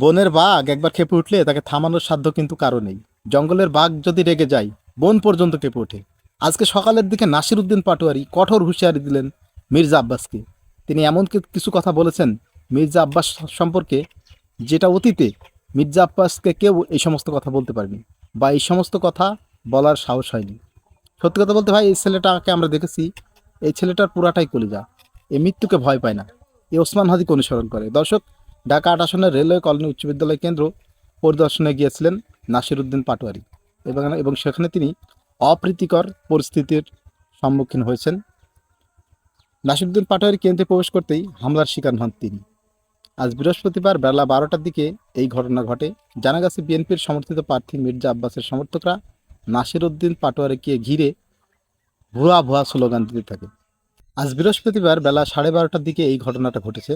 বনের বাঘ একবার খেপে উঠলে তাকে থামানোর সাধ্য কিন্তু কারও নেই। জঙ্গলের বাঘ যদি রেগে যায়, বন পর্যন্ত কেঁপে ওঠে। আজকে সকালের দিকে নাসির উদ্দিন পাটোয়ারি কঠোর হুঁশিয়ারি দিলেন মির্জা আব্বাসকে। তিনি এমন কিছু কথা বলেছেন মির্জা আব্বাস সম্পর্কে যেটা অতীতে মির্জা আব্বাসকে কেউ এই সমস্ত কথা বলতে পারেনি বা এই সমস্ত কথা বলার সাহস হয়নি। সত্যি কথা বলতে ভাই, এই ছেলেটাকে আমরা দেখেছি, এই ছেলেটার পুরাটাই কলিজা। এ মৃত্যুকে ভয় পায় না। এ ওসমান হাদিকে অনুসরণ করে। দর্শক ঢাকা আট আসনের রেলওয়ে কলোনি উচ্চ বিদ্যালয় কেন্দ্র পরিদর্শনে গিয়েছিলেন নাসির উদ্দিন পাটোয়ারি। এবং এবং সেখানে তিনি অপ্রীতিকর পরিস্থিতির সম্মুখীন হয়েছেন। নাসিরুদ্দিন পাটোয়ারি কেন্দ্রে প্রবেশ করতেই হামলার শিকার হন তিনি। আজ বৃহস্পতিবার বেলা বারোটার দিকে এই ঘটনা ঘটে। জানা গেছে, বিএনপির সমর্থিত প্রার্থী মির্জা আব্বাসের সমর্থকরা নাসির উদ্দিন পাটোয়ারিকে ঘিরে ভুয়া ভুয়া স্লোগান দিতে থাকে। আজ বৃহস্পতিবার বেলা সাড়ে বারোটার দিকে এই ঘটনাটা ঘটেছে।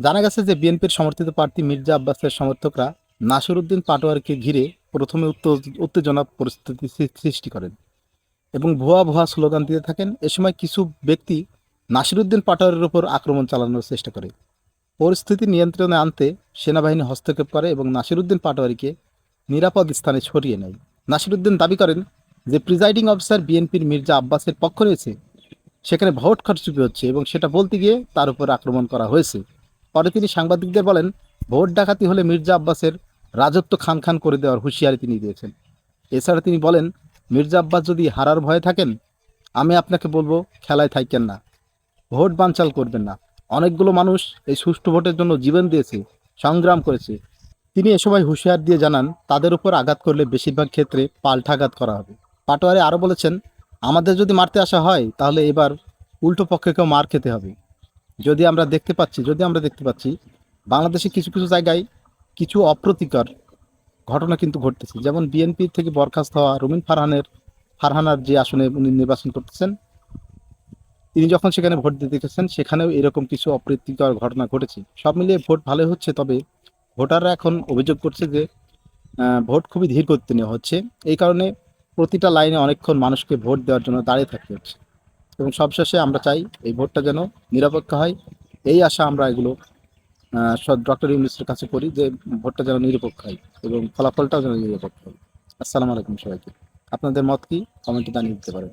জানা গেছে যে বিএনপির সমর্থিত প্রার্থী মির্জা আব্বাসের সমর্থকরা নাসিরুদ্দিন পাটোয়ারকে ঘিরে প্রথমে উত্তে- উত্তেজনা পরিস্থিতি সৃষ্টি করেন এবং ভুয়া ভুয়া স্লোগান দিতে থাকেন। এ সময় কিছু ব্যক্তি নাসিরুদ্দিন পাটোয়ারের উপর আক্রমণ চালানোর চেষ্টা করে। পরিস্থিতি নিয়ন্ত্রণে আনতে সেনাবাহিনী হস্তক্ষেপ করে এবং নাসিরুদ্দিন পাটোয়ারিকে নিরাপদ স্থানে ছড়িয়ে নেয়। নাসিরুদ্দিন দাবি করেন যে প্রিজাইডিং অফিসার বিএনপির মির্জা আব্বাসের পক্ষ রয়েছে, সেখানে ভোট খরচুপি হচ্ছে এবং সেটা বলতে গিয়ে তার উপর আক্রমণ করা হয়েছে। পরে তিনি সাংবাদিকদের বলেন, ভোট ডাকাতি হলে মির্জা আব্বাসের রাজত্ব খান খান করে দেওয়ার হুঁশিয়ারি তিনি দিয়েছেন। এছাড়া তিনি বলেন, মির্জা আব্বাস যদি হারার ভয়ে থাকেন, আমি আপনাকে বলব, খেলায় থাকেন না। ভোট বানচাল করবেন না। অনেকগুলো মানুষ এই সুষ্ঠু ভোটের জন্য জীবন দিয়েছে, সংগ্রাম করেছে। তিনি এ সময় হুঁশিয়ার দিয়ে জানান, তাদের উপর আঘাত করলে বেশিরভাগ ক্ষেত্রে পাল্টাঘাত করা হবে। পাটোয়ারি আরও বলেছেন, আমাদের যদি মারতে আসা হয়, তাহলে এবার উল্টো পক্ষেকেও মার খেতে হবে। যদি আমরা দেখতে পাচ্ছি, যদি আমরা দেখতে পাচ্ছি, বাংলাদেশে কিছু কিছু জায়গায় কিছু অপ্রতিকর ঘটনা কিন্তু ঘটতেছে। যেমন বিএনপি থেকে বরখাস্ত হওয়া রুমিন ফারহানের, ফারহানার যে আসনে উনি নির্বাচন করতেছেন, তিনি যখন সেখানে ভোট দিতে গেছেন সেখানেও এরকম কিছু অপ্রীতিকর ঘটনা ঘটেছে। সব মিলিয়ে ভোট ভালোই হচ্ছে, তবে ভোটাররা এখন অভিযোগ করছে যে ভোট খুবই ধীর গতিতে নেওয়া হচ্ছে। এই কারণে প্রতিটা লাইনে অনেকক্ষণ মানুষকে ভোট দেওয়ার জন্য দাঁড়িয়ে থাকতে হচ্ছে। এবং সবশেষে আমরা চাই এই ভোটটা যেন নিরপেক্ষ হয়। এই আশা আমরা এগুলো ডক্টর ইউনিসের কাছে করি যে ভোটটা যেন নিরপেক্ষ হয় এবং ফলাফলটাও যেন নিরপেক্ষ হয়। আসসালামু আলাইকুম সবাইকে। আপনাদের মত কি? কমেন্টে জানিয়ে দিতে পারেন।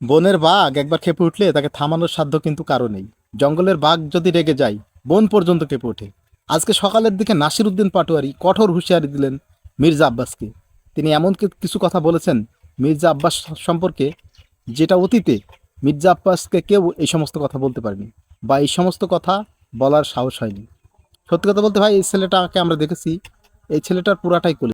বনের বাঘ একবার খেপে উঠলে তাকে থামানোর সাধ্য কিন্তু কারও নেই। জঙ্গলের বাঘ যদি রেগে যায়, বন পর্যন্ত কেঁপে ওঠে। আজকে সকালের দিকে নাসির উদ্দিন পাটোয়ারি কঠোর হুঁশিয়ারি দিলেন মির্জা আব্বাসকে। তিনি এমন কিছু কথা বলেছেন মির্জা আব্বাস সম্পর্কে, যেটা অতীতে মির্জা আব্বাসকে কেউ এই সমস্ত কথা বলতে পারেনি বা এই সমস্ত কথা বলার সাহস হয়নি। সত্যি কথা বলতে ভাই, এই ছেলেটাকে আমরা দেখেছি, এই ছেলেটার পুরাটাই কলি